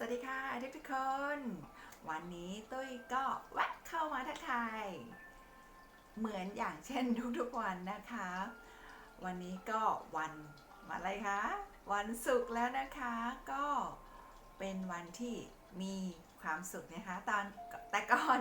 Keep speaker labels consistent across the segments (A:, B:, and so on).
A: สวัสดีค่ะทุกทุกคน วันนี้ตุ้ยก็แวะเข้ามาทักทายเหมือนอย่างเช่นทุกๆวันนะคะ วันนี้ก็วันวันอะไรคะวันศุกร์แล้วนะคะก็เป็นวันที่มีความสุขนะคะตอนแต่ก่อน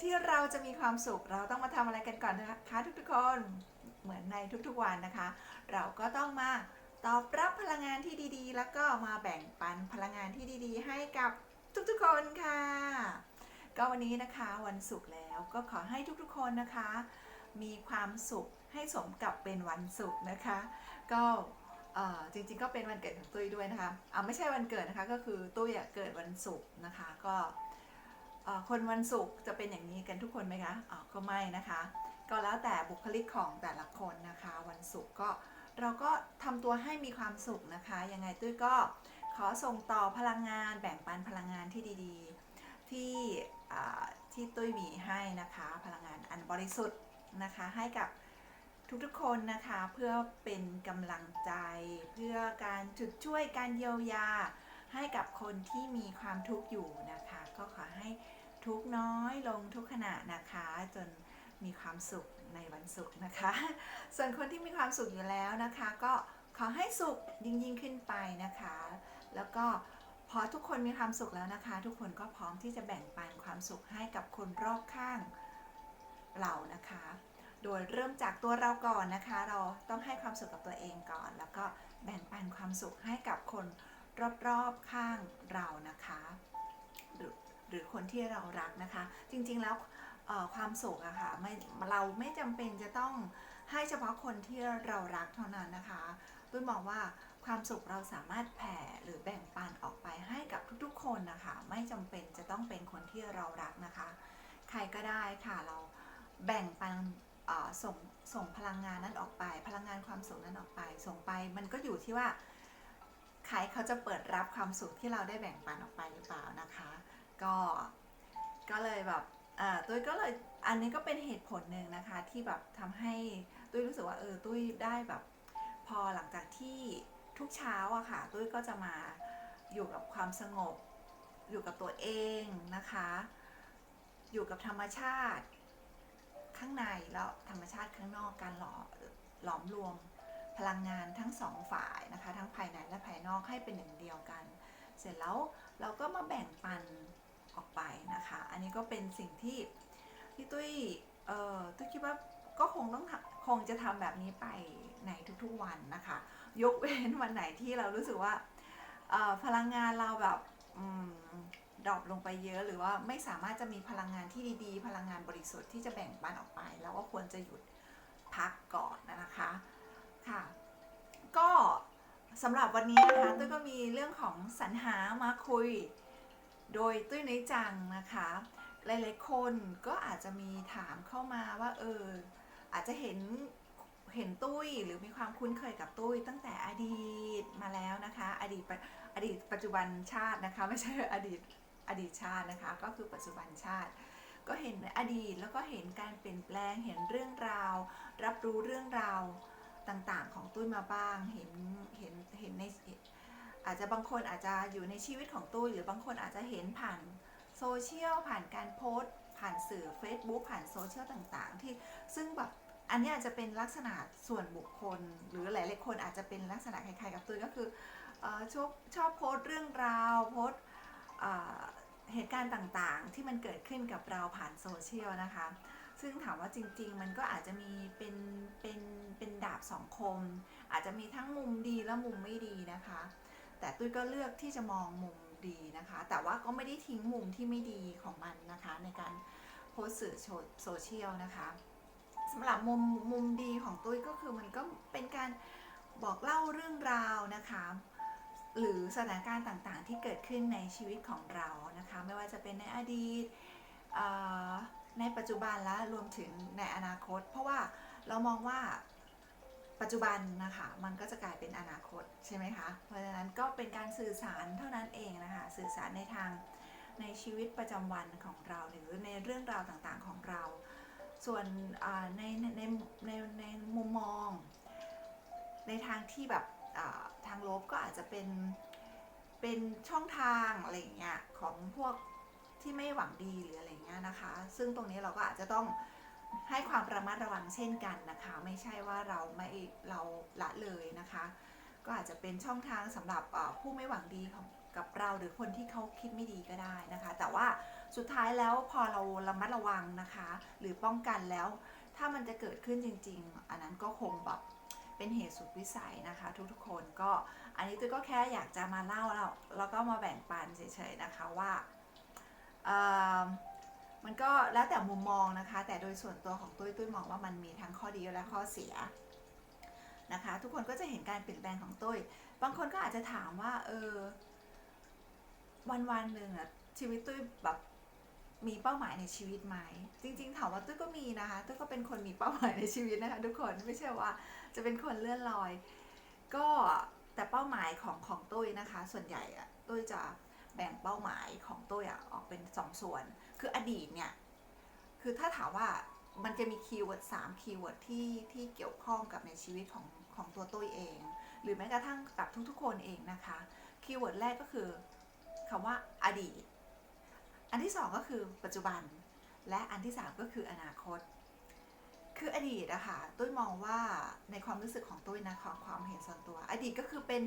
A: ที่เราจะมีความสุขเราต้องมาทำอะไรกันก่อนนะคะทุกๆคนเหมือนในทุกๆวันนะคะ เราก็ต้องมา ตอบรับพลังงานที่ดีๆ แล้วก็มาแบ่งปันพลังงานที่ดีๆ ให้กับทุกๆคนค่ะ ก็วันนี้นะคะวันศุกร์แล้วก็ขอให้ทุกๆคนนะคะ มีความสุขให้สมกับเป็นวันศุกร์นะคะ ก็จริงๆก็เป็นวันเกิดของตุ้ยด้วยนะคะอ่าไม่ใช่วันเกิดนะคะก็คือตุ้ยเกิดวันศุกร์นะคะก็คนวันศุกร์จะเป็นอย่างนี้กันทุกคนไหมคะอ๋อก็ไม่นะคะ ก็แล้วแต่บุคลิกของแต่ละคนนะคะ วันศุกร์ก็ เราก็ทำตัวให้มีความสุขนะคะ ยังไงตุ้ยก็ขอส่งต่อพลังงานแบ่งปันพลังงานที่ดีๆ ที่ที่ตุ้ยมีให้นะคะ พลังงานอันบริสุทธิ์นะคะให้กับทุกๆคนนะคะเพื่อเป็นกำลังใจ เพื่อการจุดช่วยการเยียวยา ให้กับคนที่มีความทุกข์อยู่นะคะ ก็ขอให้ทุกน้อยลงทุกขณะนะคะ จนมีความสุข ในวันศุกร์นะคะ ส่วนคนที่มีความสุขอยู่แล้วนะคะ ก็ขอให้สุขยิ่งยิ่งขึ้นไปนะคะ แล้วก็พอทุกคนมีความสุขแล้วนะคะ ทุกคนก็พร้อมที่จะแบ่งปันความสุขให้กับคนรอบข้างเรานะคะ โดยเริ่มจากตัวเราก่อนนะคะ เราต้องให้ความสุขกับตัวเองก่อน แล้วก็แบ่งปันความสุขให้กับคนรอบๆข้างเรานะคะ หรือหรือคนที่เรารักนะคะ จริงๆแล้ว ความสุขอะค่ะไม่เราไม่จำเป็นจะต้องให้เฉพาะคนที่เรารักเท่านั้นนะคะตุ้ยมองว่าความสุขเราสามารถแผ่หรือแบ่งปันออกไปให้กับทุกๆ คนนะคะ ไม่จำเป็นจะต้องเป็นคนที่เรารักนะคะ ใครก็ได้ค่ะเราแบ่งปันส่งส่งพลังงานนั้นออกไป พลังงานความสุขนั้นออกไป ส่งไปมันก็อยู่ที่ว่าใครเขาจะเปิดรับความสุขที่เราได้แบ่งปันออกไปหรือเปล่านะคะ ก็ก็เลยแบบ อ่าตุ้ยก็เลยอันนี้ก็เป็นเหตุผลหนึ่งนะคะ ที่แบบทำให้ตุ้ยรู้สึกว่าเออตุ้ยได้แบบ พอหลังจากที่ทุกเช้าอะค่ะตุ้ยก็จะมาอยู่กับความสงบ อยู่กับตัวเองนะคะ อยู่กับธรรมชาติข้างในแล้วธรรมชาติข้างนอกการหล่อหลอมรวมพลังงานทั้งสองฝ่ายนะคะ ทั้งภายในและภายนอกให้เป็นหนึ่งเดียวกัน เสร็จแล้วเราก็มาแบ่งปัน ออกไปนะคะ อันนี้ก็เป็นสิ่งที่ที่ตุ้ยเอ่อตุ้ยคิดว่าก็คงต้องคงจะทำแบบนี้ไปในทุกๆวันนะคะ ยกเว้นวันไหนที่เรารู้สึกว่าพลังงานเราแบบอดรอปลงไปเยอะหรือว่าไม่สามารถจะมีพลังงานที่ดีๆ พลังงานบริสุทธิ์ที่จะแบ่งปันออกไป แล้วก็ควรจะหยุดพักก่อนนะคะค่ะ ก็สำหรับวันนี้นะคะตุ้ยก็มีเรื่องของสรรหามาคุย โดยตุ้ยในจังนะคะ หลายๆคนก็อาจจะมีถามเข้ามาว่าเอออาจจะเห็นเห็นตุ้ยหรือมีความคุ้นเคยกับตุ้ยตั้งแต่อดีตมาแล้วนะคะ อดีตอดีตปัจจุบันชาตินะคะ ไม่ใช่อดีตอดีตชาตินะคะ ก็คือปัจจุบันชาติ ก็เห็นอดีตแล้วก็เห็นการเปลี่ยนแปลงเห็นเรื่องราว รับรู้เรื่องราวต่างๆ ของตุ้ยมาบ้างเห็นเห็นเห็นใน อาจจะบางคนอาจจะอยู่ในชีวิตของตุ้ยหรือบางคนอาจจะเห็นผ่านโซเชียลผ่านการโพสต์ ผ่านสื่อ Facebook ผ่านโซเชียลต่างๆ ที่ซึ่งแบบอันนี้อาจจะเป็นลักษณะส่วนบุคคล หรือหลายๆคนอาจจะเป็นลักษณะคล้ายๆกับตุ้ยก็คืออชอบชอบโพสต์เรื่องราวโพสต์เหตุการณ์ต่างๆ ที่มันเกิดขึ้นกับเราผ่านโซเชียลนะคะ ซึ่งถามว่าจริง ๆ มันก็อาจจะมีเป็นเป็นเป็นดาบสองคม อาจจะมีทั้งมุมดีและมุมไม่ดีนะคะ แต่ตุ้ยก็เลือกที่จะมองมุมดีนะคะ แต่ว่าก็ไม่ได้ทิ้งมุมที่ไม่ดีของมันนะคะ ในการโพสต์สื่อโซเชียลนะคะสำหรับมุมมุมดีของตุ้ยก็คือมันก็เป็นการบอกเล่าเรื่องราวนะคะหรือสถานการณ์ต่างๆ ที่เกิดขึ้นในชีวิตของเรานะคะ ไม่ว่าจะเป็นในอดีตในปัจจุบันและรวมถึงในอนาคต เพราะว่าเรามองว่า ปัจจุบันนะคะ มันก็จะกลายเป็นอนาคตใช่ไหมคะ เพราะฉะนั้นก็เป็นการสื่อสารเท่านั้นเองนะคะ สื่อสารในทางในชีวิตประจำวันของเรา หรือในเรื่องราวต่างๆของเรา ส่วนในในในในในมุมมอง ในทางที่แบบทางลบก็อาจจะเป็นเป็นช่องทางอะไรเงี้ยของพวกที่ไม่หวังดีหรืออะไรเงี้ยนะคะ ซึ่งตรงนี้เราก็อาจจะต้อง ให้ความระมัดระวังเช่นกันนะคะ ไม่ใช่ว่าเราไม่เราละเลยนะคะ ก็อาจจะเป็นช่องทางสำหรับผู้ไม่หวังดีของกับเราหรือคนที่เขาคิดไม่ดีก็ได้นะคะ แต่ว่าสุดท้ายแล้วพอเราระมัดระวังนะคะ หรือป้องกันแล้ว ถ้ามันจะเกิดขึ้นจริง ๆ อันนั้นก็คงแบบเป็นเหตุสุดวิสัยนะคะ ทุกๆคนก็อันนี้ตุ้ยก็แค่อยากจะมาเล่าแล้วแล้วก็มาแบ่งปันเฉยๆนะคะว่า มันก็แล้วแต่มุมมองนะคะ แต่โดยส่วนตัวของตุ้ยตุ้ยมองว่ามันมีทั้งข้อดีและข้อเสียนะคะ ทุกคนก็จะเห็นการเปลี่ยนแปลงของตุ้ยบางคนก็อาจจะถามว่า เออ วันวันๆหนึ่งอะชีวิตตุ้ยแบบมีเป้าหมายในชีวิตไหม จริง ๆ ถามว่าตุ้ยก็มีนะคะตุ้ยก็เป็นคนมีเป้าหมายในชีวิตนะคะ ทุกคนไม่ใช่ว่าจะเป็นคนเลื่อนลอย ก็แต่เป้าหมายของของตุ้ยนะคะ ส่วนใหญ่อะตุ้ยจะแบ่งเป้าหมายของตุ้ยอะออกเป็นสองส่วน คืออดีตเนี่ย คือถ้าถามว่ามันจะมีคีย์เวิร์ดสามคีย์เวิร์ดที่ที่เกี่ยวข้องกับในชีวิตของของตัวตุ้ยเอง หรือแม้กระทั่งกับทุกๆ คนเองนะคะ คีย์เวิร์ดแรกก็คือคำว่าอดีต อันที่สองก็คือปัจจุบัน และอันที่สามก็คืออนาคต คืออดีตอะค่ะตุ้ยมองว่าในความรู้สึกของตุ้ยนะของความเห็นส่วนตัว อดีตก็คือเป็น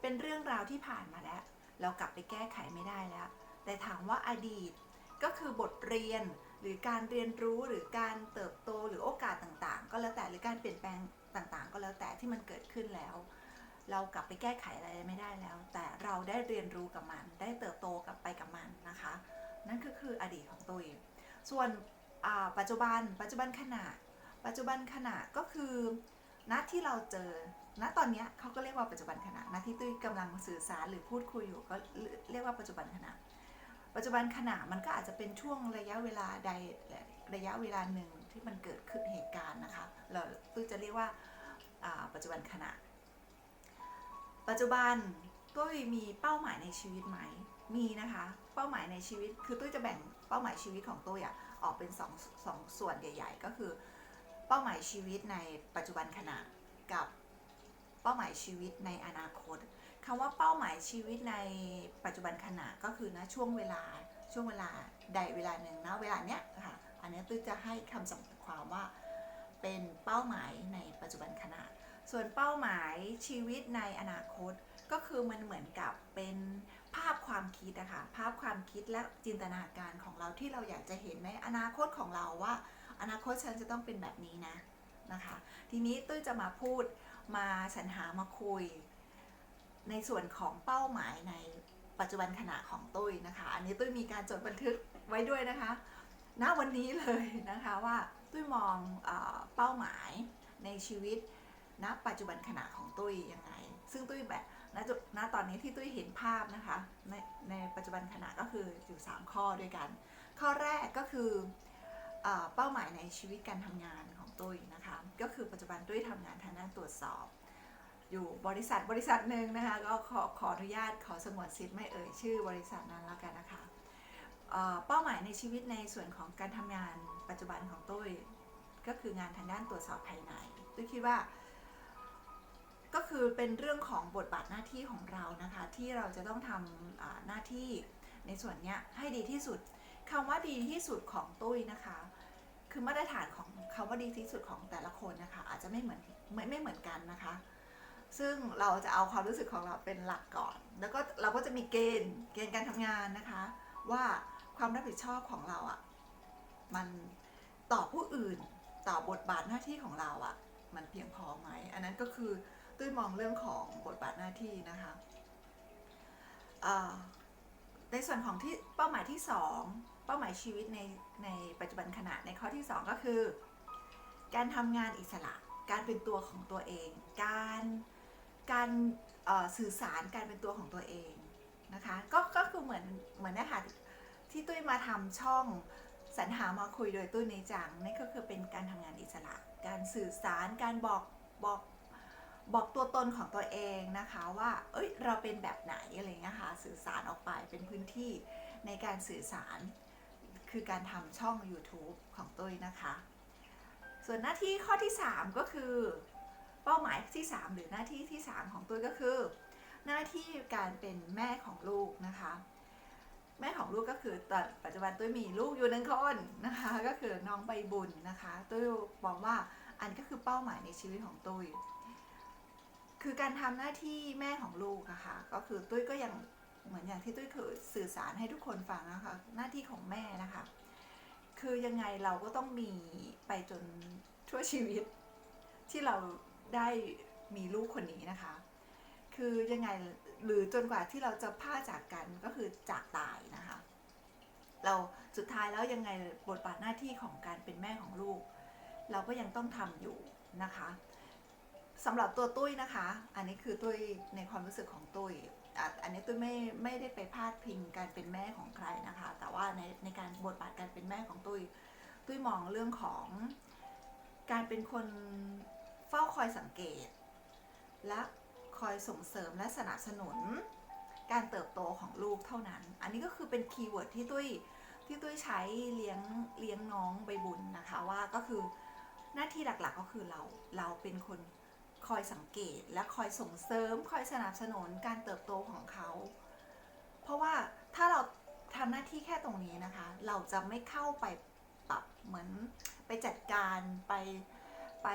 A: เป็นเรื่องราวที่ผ่านมาแล้ว เรากลับไปแก้ไขไม่ได้แล้ว แต่ถามว่าอดีต ก็คือบทเรียนหรือการเรียนรู้หรือการเติบโตหรือโอกาสต่างๆ ก็แล้วแต่หรือการเปลี่ยนแปลงต่างๆ ก็แล้วแต่ที่มันเกิดขึ้นแล้ว เรากลับไปแก้ไขอะไรไม่ได้แล้ว แต่เราได้เรียนรู้กับมัน ได้เติบโตกับไปกับมันนะคะ นั่นก็คืออดีตของตัวเองส่วนปัจจุบัน ปัจจุบันขณะ ปัจจุบันขณะก็คือณที่เราเจอ ณตอนนี้เขาก็เรียกว่าปัจจุบันขณะณที่ตุ้ยกำลังสื่อสารหรือพูดคุยอยู่ก็เรียกว่าปัจจุบันขณะ ปัจจุบันขณะมันก็อาจจะเป็นช่วงระยะเวลาใดระยะเวลาหนึ่งที่มันเกิดขึ้นเหตุการณ์นะคะ เราตุ้จะเรียกว่าอ่าปัจจุบันขณะ ปัจจุบันตุ้ยมีเป้าหมายในชีวิตไหม มีนะคะ เป้าหมายในชีวิต คือตุ้ยจะแบ่งเป้าหมายชีวิตของตุ้ยอะออกเป็นสองสองส่วนใหญ่ ๆ ก็คือ เป้าหมายชีวิตในปัจจุบันขณะกับเป้าหมายชีวิตในอนาคต คำว่าเป้าหมายชีวิตในปัจจุบันขณะก็คือณช่วงเวลาช่วงเวลาใดเวลาหนึ่งนะเวลาเนี้ยค่ะอันนี้ตุ้ยจะให้คำจำกัดความว่าเป็นเป้าหมายในปัจจุบันขณะ ส่วนเป้าหมายชีวิตในอนาคตก็คือมันเหมือนกับเป็นภาพความคิดอะค่ะภาพความคิดและจินตนาการของเราที่เราอยากจะเห็นในอนาคตของเราว่า อนาคตฉันจะต้องเป็นแบบนี้นะนะคะ ทีนี้ตุ้ยจะมาพูดมาสรรหามาคุย ในส่วนของเป้าหมายในปัจจุบันขณะของตุ้ยนะคะ อันนี้ตุ้ยมีการจดบันทึกไว้ด้วยนะคะ ณ วันนี้เลยนะคะว่าตุ้ยมองเอเป้าหมายในชีวิต ณ ปัจจุบันขณะของตุ้ยยังไง ซึ่งตุ้ยแบบณจุดณตอนนี้ที่ตุ้ยเห็นภาพนะคะในในปัจจุบันขณะก็คืออยู่ 3 ข้อด้วยกัน ข้อแรกก็คือเอเป้าหมายในชีวิตการทำงานของตุ้ยนะคะ ก็คือปัจจุบันตุ้ยทำงานทางด้านตรวจสอบ อยู่บริษัทบริษัทหนึ่งนะคะ ก็ขอขออนุญาตขอสงวนสิทธิ์ไม่เอ่ยชื่อบริษัทนั้นแล้วกันนะคะเเป้าหมายในชีวิตในส่วนของการทำงานปัจจุบันของตุ้ยก็คืองานทางด้านตรวจสอบภายในตุ้ยคิดว่า ก็คือเป็นเรื่องของบทบาทหน้าที่ของเรานะคะ ที่เราจะต้องทำอ่าหน้าที่ในส่วนนี้ให้ดีที่สุดคำว่าดีที่สุดของตุ้ยนะคะ คือมาตรฐานของคำว่าดีที่สุดของแต่ละคนนะคะ อาจจะไม่เหมือนไม่ไม่เหมือนกันนะคะ ซึ่งเราจะเอาความรู้สึกของเราเป็นหลักก่อน แล้วก็เราก็จะมีเกณฑ์เกณฑ์การทำงานนะคะ ว่าความรับผิดชอบของเราอะ่ะมันต่อผู้อื่นต่อบทบาทหน้าที่ของเราอะ่ะ มันเพียงพอไหม อันนั้นก็คือตุ้ยมองเรื่องของบทบาทหน้าที่นะคะในส่วนของที่เป้าหมายที่สองเป้าหมายชีวิตในในปัจจุบันขณะในข้อที่สองก็คือ การทำงานอิสระ การเป็นตัวของตัวเอง การ การสื่อสารการเป็นตัวของตัวเองนะคะก็ก็คือเหมือนเหมือนนะคะที่ตุ้ยมาทำช่องสรรหามาคุยโดยตุ้ยในจังนี่ก็คือเป็นการทำงานอิสระ การสื่อสารการบอกบอกบอกตัวตนของตัวเองนะคะว่า เอ้ยเราเป็นแบบไหนอะไรเงี้ยค่ะสื่อสารออกไปเป็นพื้นที่ในการสื่อสาร คือการทำช่อง YouTube ของตุ้ยนะคะ ส่วนหน้าที่ข้อที่ 3 ก็คือ เป้าหมายที่ 3 หรือหน้าที่ที่ 3 ของตุ้ยก็คือ หน้าที่การเป็นแม่ของลูกนะคะ แม่ของลูกก็คือตอนปัจจุบันตุ้ยมีลูกอยู่หนึ่งคนนะคะ ก็คือน้องใบบุญนะคะตุ้ยบอกว่าอันก็คือเป้าหมายในชีวิตของตุ้ยคือการทำหน้าที่แม่ของลูกอะคะ่ะก็คือตุ้ยก็ยังเหมือนอย่างที่ตุ้ยเคยสื่อสารให้ทุกคนฟังนะคะ หน้าที่ของแม่นะคะ คือยังไงเราก็ต้องมีไปจนทั่วชีวิตที่เรา ได้มีลูกคนนี้นะคะ คือยังไงหรือจนกว่าที่เราจะพลาดจากกันก็คือจากตายนะคะ เราสุดท้ายแล้วยังไงบทบาทหน้าที่ของการเป็นแม่ของลูก เราก็ยังต้องทำอยู่นะคะสำหรับตัวตุ้ยนะคะ อันนี้คือตุ้ยในความรู้สึกของตุ้ยอันนี้ตุ้ยไม่ไม่ได้ไปพาดพิงการเป็นแม่ของใครนะคะ แต่ว่าในในการบทบาทการเป็นแม่ของตุ้ยตุ้ยมองเรื่องของการเป็นคน เฝ้าคอยสังเกต และคอยส่งเสริมและสนับสนุน การเติบโตของลูกเท่านั้น อันนี้ก็คือเป็นคีย์เวิร์ดที่ตุ้ยที่ตุ้ยใช้เลี้ยงเลี้ยงน้องใบบุญนะคะว่าก็คือหน้าที่หลักๆก็คือเราเราเป็นคนคอยสังเกตและคอยส่งเสริม คอยสนับสนุนการเติบโตของเขา เพราะว่าถ้าเราทำหน้าที่แค่ตรงนี้นะคะ เราจะไม่เข้าไปปรับเหมือนไปจัดการไปไป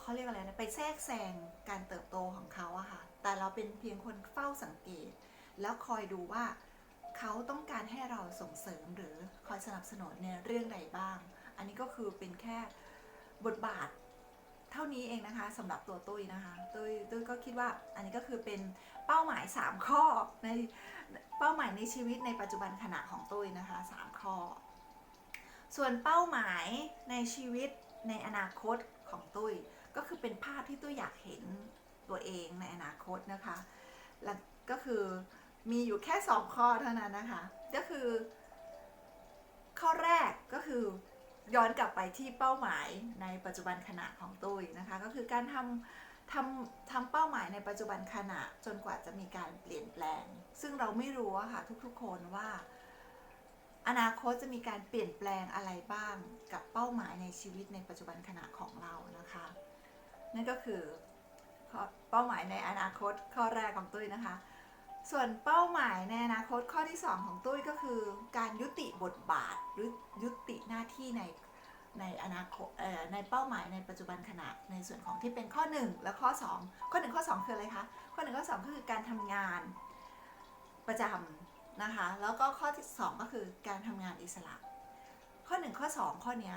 A: เขาเรียกอะไรนะไปแทรกแซงการเติบโตของเขาอะค่ะ แต่เราเป็นเพียงคนเฝ้าสังเกต แล้วคอยดูว่าเขาต้องการให้เราส่งเสริมหรือคอยสนับสนุนในเรื่องใดบ้าง อันนี้ก็คือเป็นแค่บทบาทเท่านี้เองนะคะสำหรับตัวตุ้ยนะคะตุ้ยตุ้ยก็คิดว่าอันนี้ก็คือเป็นเป้าหมาย 3 ข้อในเป้าหมายในชีวิตในปัจจุบันขณะของตุ้ยนะคะ 3 ข้อ ส่วนเป้าหมายในชีวิตในอนาคต ของตุ้ย ก็คือเป็นภาพที่ตุ้ยอยากเห็นตัวเองในอนาคตนะคะ และก็คือมีอยู่แค่2ข้อเท่านั้นนะคะ ก็คือ ข้อแรกก็คือย้อนกลับไปที่เป้าหมายในปัจจุบันขณะของตุ้ยนะคะ ก็คือการทำทำทำเป้าหมายในปัจจุบันขณะจนกว่าจะมีการเปลี่ยนแปลง ซึ่งเราไม่รู้อะค่ะทุกๆคนว่า อนาคตจะมีการเปลี่ยนแปลงอะไรบ้างกับเป้าหมายในชีวิตในปัจจุบันขณะของเรานะคะ นั่นก็คือเป้าหมายในอนาคตข้อแรกของตุ้ยนะคะ ส่วนเป้าหมายในอนาคตข้อที่ 2 ของตุ้ยก็คือ การยุติบทบาทหรือยุติหน้าที่ในในอนาคตในเป้าหมายในปัจจุบันขณะในส่วนของที่เป็นข้อ 1 และข้อ 2 ข้อ 1 ข้อ 2 คืออะไรคะข้อ 1 ข้อ 2 ก็คือการทำงานประจำ นะคะ แล้วก็ข้อที่ 2 ก็คือการทำงานอิสระ ข้อ 1 ข้อ 2 ข้อนี้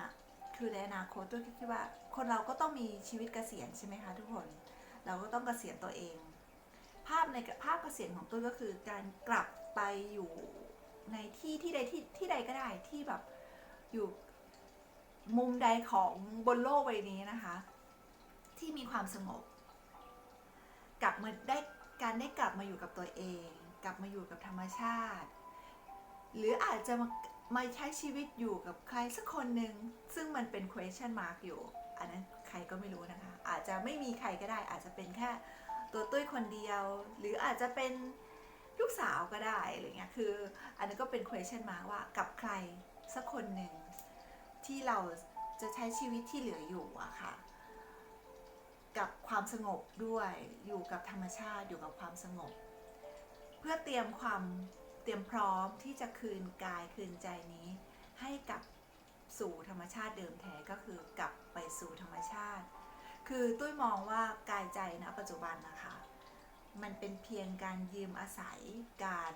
A: คือในอนาคตตุ้ยคิดว่า คนเราก็ต้องมีชีวิตเกษียณใช่ไหมคะทุกคน เราก็ต้องเกษียณตัวเอง ภาพในภาพเกษียณของตุ้ยก็คือการกลับไปอยู่ในที่ที่ใดที่ที่ใดก็ได้ที่แบบอยู่มุมใดของบนโลกใบนี้นะคะ ที่มีความสงบ กลับมาได้การได้กลับมาอยู่กับตัวเอง กลับมาอยู่กับธรรมชาติ หรืออาจจะมามาใช้ชีวิตอยู่กับใครสักคนหนึ่งซึ่งมันเป็น question mark อยู่ อันนั้นใครก็ไม่รู้นะคะ อาจจะไม่มีใครก็ได้ อาจจะเป็นแค่ตัวตุ้ยคนเดียว หรืออาจจะเป็นลูกสาวก็ได้อะไรเงี้ยคือ อันนั้นก็เป็น question mark ว่ากับใครสักคนหนึ่งที่เราจะใช้ชีวิตที่เหลืออยู่อะค่ะ กับความสงบด้วยอยู่กับธรรมชาติอยู่กับความสงบ เพื่อเตรียมความเตรียมพร้อมที่จะคืนกายคืนใจนี้ ให้กลับสู่ธรรมชาติเดิมแท้ก็คือกลับไปสู่ธรรมชาติ คือตุ้ยมองว่ากายใจณปัจจุบันนะคะ มันเป็นเพียงการยืมอาศัยการ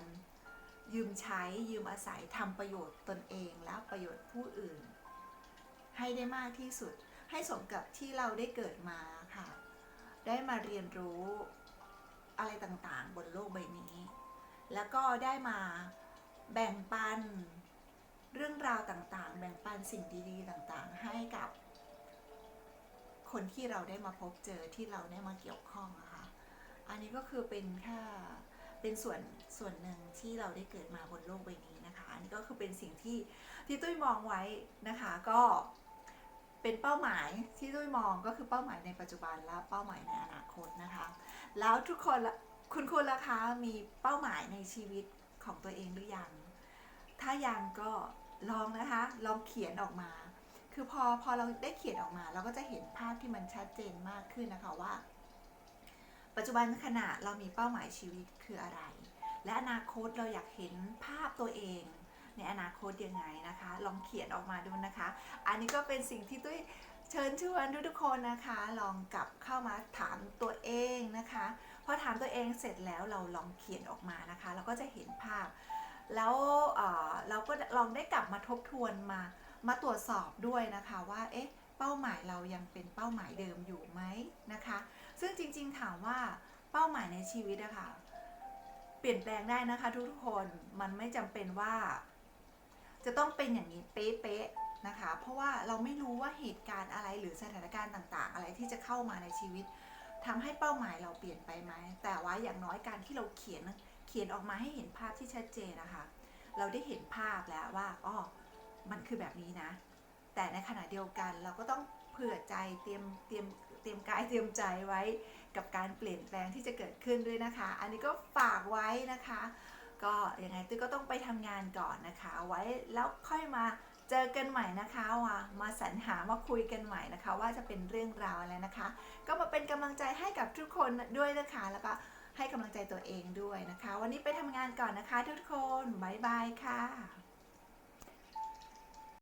A: ยืมใช้ยืมอาศัยทำประโยชน์ตนเองและประโยชน์ผู้อื่น ให้ได้มากที่สุดให้สมกับที่เราได้เกิดมาค่ะ ได้มาเรียนรู้อะไรต่างๆ บนโลกใบนี้ แล้วก็ได้มาแบ่งปันเรื่องราวต่างๆ แบ่งปันสิ่งดีๆต่างๆ ให้กับ คนที่เราได้มาพบเจอที่เราได้มาเกี่ยวข้องอะคะ อันนี้ก็คือเป็นแค่เป็นส่วนส่วนหนึ่งที่เราได้เกิดมาบนโลกใบนี้นะคะ อันนี้ก็คือเป็นสิ่งที่ที่ตุ้ยมองไว้นะคะ ก็เป็นเป้าหมายที่ตุ้ยมองก็คือเป้าหมายในปัจจุบันและเป้าหมายในอนาคตนะคะ แล้วทุกคนละ คุณคุณล่ะคะมีเป้าหมายในชีวิตของตัวเองหรือยัง ถ้ายังก็ลองนะคะ ลองเขียนออกมา คือพอพอเราได้เขียนออกมา เราก็จะเห็นภาพที่มันชัดเจนมากขึ้นนะคะว่า ปัจจุบันขณะเรามีเป้าหมายชีวิตคืออะไร และอนาคตเราอยากเห็นภาพตัวเอง ในอนาคตยังไงนะคะ ลองเขียนออกมาดูนะคะ อันนี้ก็เป็นสิ่งที่ตุ้ยเชิญชวนทุกๆคนนะคะ ลองกลับเข้ามาถามตัวเองนะคะ พอถามตัวเองเสร็จแล้วเราลองเขียนออกมานะคะ เราก็จะเห็นภาพ แล้วเเราก็ลองได้กลับมาทบทวนมา มาตรวจสอบด้วยนะคะว่าเอ๊ะเป้าหมายเรายังเป็นเป้าหมายเดิมอยู่ไหมนะคะ ซึ่งจริงๆถามว่าเป้าหมายในชีวิตอะค่ะเปลี่ยนแปลงได้นะคะทุกๆคนมันไม่จำเป็นว่า จะต้องเป็นอย่างนี้เป๊ะๆนะคะ เพราะว่าเราไม่รู้ว่าเหตุการณ์อะไรหรือสถานการณ์ต่างๆ อะไรที่จะเข้ามาในชีวิต ทำให้เป้าหมายเราเปลี่ยนไปไหม แต่ว่าอย่างน้อยการที่เราเขียนเขียนออกมาให้เห็นภาพที่ชัดเจนนะคะ เราได้เห็นภาพแล้วว่าอ๋อมันคือแบบนี้นะ แต่ในขณะเดียวกันเราก็ต้องเผื่อใจเตรียมเตรียมเตรียมกายเตรียมใจไว้กับการเปลี่ยนแปลงที่จะเกิดขึ้นด้วยนะคะ อันนี้ก็ฝากไว้นะคะ ก็ยังไงตุ้ยก็ต้องไปทำงานก่อนนะคะ ไว้แล้วค่อยมา เจอกันใหม่นะคะว่ามาสรรหามาคุยกันใหม่นะคะ ว่าจะเป็นเรื่องราวอะไรนะคะ ก็มาเป็นกำลังใจให้กับทุกคนด้วยนะคะแล้วก็ให้กำลังใจตัวเองด้วยนะคะ วันนี้ไปทำงานก่อนนะคะทุกคน บ๊ายบายค่ะ